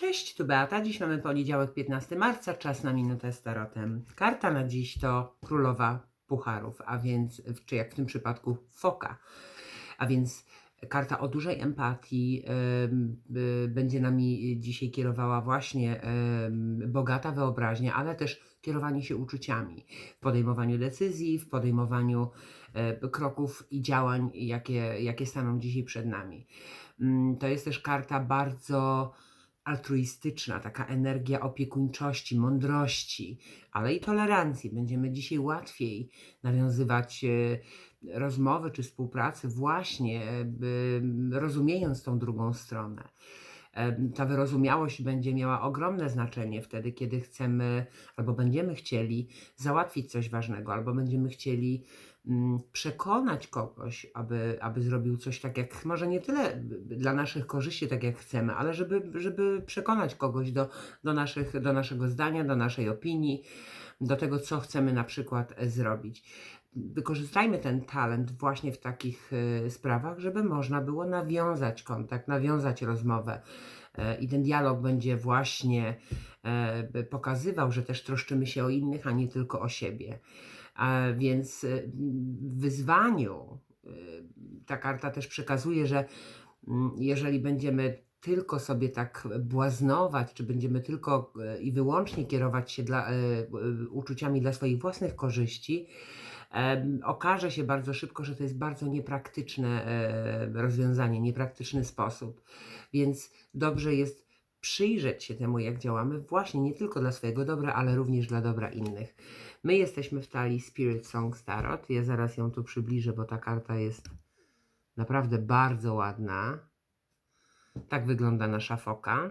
Cześć, tu Beata. Dziś mamy poniedziałek 15 marca, czas na minutę z tarotem. Karta na dziś to królowa pucharów, a więc, czy jak w tym przypadku foka. A więc karta o dużej empatii em, y, będzie nami dzisiaj kierowała właśnie em, bogata wyobraźnia, ale też kierowanie się uczuciami w podejmowaniu decyzji, w podejmowaniu e, kroków i działań, jakie, jakie staną dzisiaj przed nami. Mm, To jest też karta bardzo altruistyczna, taka energia opiekuńczości, mądrości, ale i tolerancji. Będziemy dzisiaj łatwiej nawiązywać e, rozmowy czy współpracy, właśnie e, rozumiejąc tą drugą stronę. Ta wyrozumiałość będzie miała ogromne znaczenie wtedy, kiedy chcemy albo będziemy chcieli załatwić coś ważnego, albo będziemy chcieli mm, przekonać kogoś, aby, aby zrobił coś tak jak, może nie tyle dla naszych korzyści, tak jak chcemy, ale żeby, żeby przekonać kogoś do, do, naszych, do naszego zdania, do naszej opinii, do tego, co chcemy na przykład e, zrobić. Wykorzystajmy ten talent właśnie w takich e, sprawach, żeby można było nawiązać kontakt, nawiązać rozmowę. E, I ten dialog będzie właśnie pokazywał, że też troszczymy się o innych, a nie tylko o siebie. A więc w wyzwaniu ta karta też przekazuje, że mm, jeżeli będziemy tylko sobie tak błaznować, czy będziemy tylko e, i wyłącznie kierować się dla, e, e, uczuciami dla swoich własnych korzyści, okaże się bardzo szybko, że to jest bardzo niepraktyczne rozwiązanie, niepraktyczny sposób. Więc dobrze jest przyjrzeć się temu, jak działamy, właśnie nie tylko dla swojego dobra, ale również dla dobra innych. My jesteśmy w talii Spirit Songs Tarot. Ja zaraz ją tu przybliżę, bo ta karta jest naprawdę bardzo ładna. Tak wygląda nasza foka.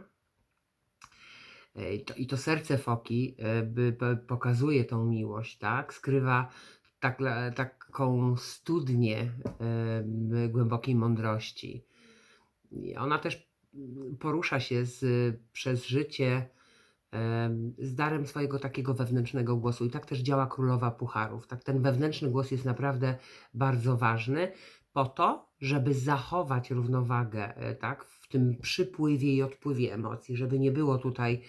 E, I to, I to serce foki e, by, by pokazuje tą miłość, tak? Skrywa tak, taką studnię e, głębokiej mądrości. I ona też mm, porusza się z, przez życie em, z darem swojego takiego wewnętrznego głosu. I tak też działa królowa pucharów. Tak, ten wewnętrzny głos jest naprawdę bardzo ważny po to, żeby zachować równowagę, e, tak, tym przypływie i odpływie emocji, żeby nie było tutaj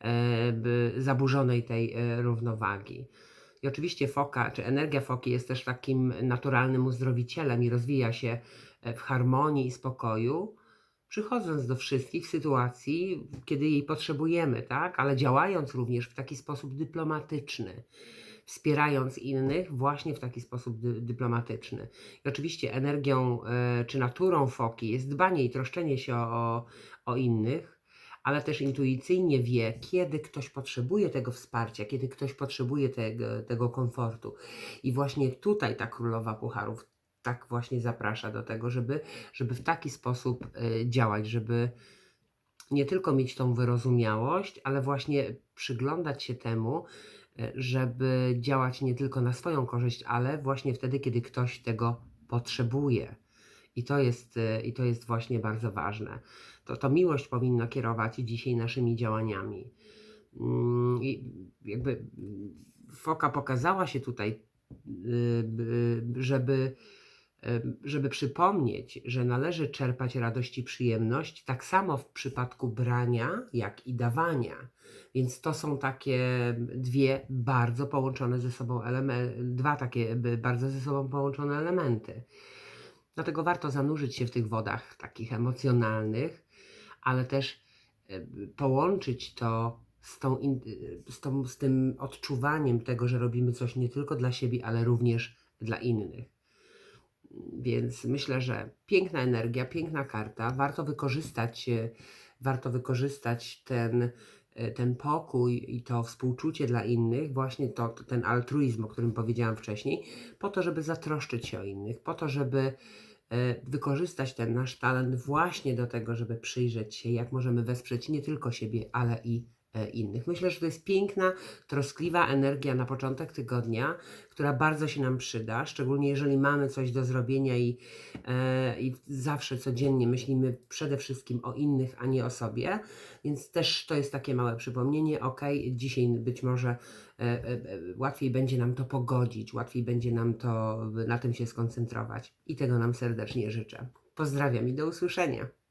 e, zaburzonej tej e, równowagi. I oczywiście foka, czy energia foki jest też takim naturalnym uzdrowicielem i rozwija się e, w harmonii i spokoju, przychodząc do wszystkich w sytuacji, kiedy jej potrzebujemy, tak? Ale działając również w taki sposób dyplomatyczny, wspierając innych właśnie w taki sposób dy, dyplomatyczny. I oczywiście energią e, czy naturą foki jest dbanie i troszczenie się o, o innych, ale też intuicyjnie wie, kiedy ktoś potrzebuje tego wsparcia, kiedy ktoś potrzebuje tego, tego komfortu. I właśnie tutaj ta królowa pucharów tak właśnie zaprasza do tego, żeby, żeby w taki sposób e, działać, żeby nie tylko mieć tą wyrozumiałość, ale właśnie przyglądać się temu, żeby działać nie tylko na swoją korzyść, ale właśnie wtedy, kiedy ktoś tego potrzebuje. I to jest, i to jest właśnie bardzo ważne. To, to miłość powinna kierować dzisiaj naszymi działaniami. Mm, I jakby foka pokazała się tutaj, y, y, żeby, żeby przypomnieć, że należy czerpać radość i przyjemność, tak samo w przypadku brania, jak i dawania. Więc to są takie dwie bardzo połączone ze sobą elementy, dwa takie bardzo ze sobą połączone elementy. Dlatego warto zanurzyć się w tych wodach takich emocjonalnych, ale też połączyć to z, tą, z, tą, z tym odczuwaniem tego, że robimy coś nie tylko dla siebie, ale również dla innych. Więc myślę, że piękna energia, piękna karta. Warto wykorzystać, e, warto wykorzystać ten, e, ten pokój i to współczucie dla innych, właśnie to, to, ten altruizm, o którym powiedziałam wcześniej, po to, żeby zatroszczyć się o innych, po to, żeby e, wykorzystać ten nasz talent właśnie do tego, żeby przyjrzeć się, jak możemy wesprzeć nie tylko siebie, ale i innych. Myślę, że to jest piękna, troskliwa energia na początek tygodnia, która bardzo się nam przyda, szczególnie jeżeli mamy coś do zrobienia i, e, i zawsze codziennie myślimy przede wszystkim o innych, a nie o sobie. Więc też to jest takie małe przypomnienie, ok, dzisiaj być może e, e, e, łatwiej będzie nam to pogodzić, łatwiej będzie nam to na tym się skoncentrować. I tego nam serdecznie życzę. Pozdrawiam i do usłyszenia.